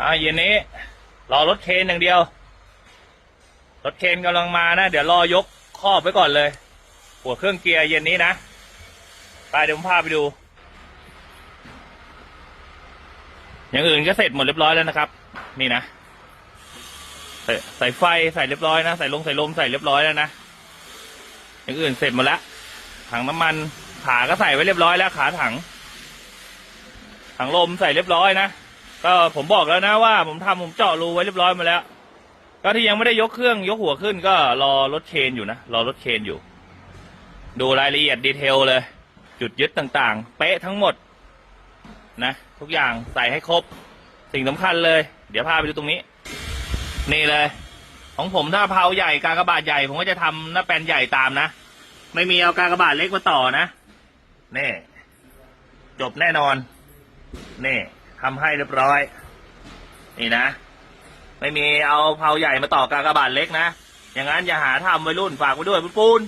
อ่าเย็นนี้ รอรถเคนอย่างเดียว รถเคนกำลังมานะ เดี๋ยวรอยกครอบไว้ก่อนเลย หัวเครื่องเกียร์เย็นนี้นะ ไปเดี๋ยวผมพาไปดู อย่างอื่นก็เสร็จหมดเรียบร้อยแล้วนะครับ นี่นะใส่ใส่ไฟใส่เรียบร้อยนะ ใส่ลงใส่ลมใส่เรียบร้อยแล้วนะอย่างอื่นเสร็จหมดแล้วถังน้ำมันขาก็ใส่ไว้เรียบร้อยแล้วขาถังถังลมใส่เรียบร้อยนะ ก็ผมบอกแล้วนะว่าผมทำผมเจาะรูไว้เรียบร้อยมาแล้ว ก็ที่ยังไม่ได้ยกเครื่องยกหัวขึ้นก็รอรถเคนอยู่นะรอรถเคนอยู่ ดูรายละเอียดดีเทลเลย จุดยึดต่างๆ เป๊ะทั้งหมดนะ ทุกอย่างใส่ให้ครบ สิ่งสำคัญเลย เดี๋ยวพาไปดูตรงนี้ นี่เลย ของผมถ้าเพาใหญ่กากบาทใหญ่ผมก็จะทำหน้าแปลนใหญ่ตามนะ ไม่มีเอากากบาทเล็กมาต่อนะนี่จบแน่นอนนี่ ทำให้เรียบร้อย นี่นะ ไม่มีเอาเผาใหญ่มาต่อกากบาทเล็กนะ อย่างนั้นอย่าหาทำไว้รุ่นฝากไว้ด้วยปุ้นปน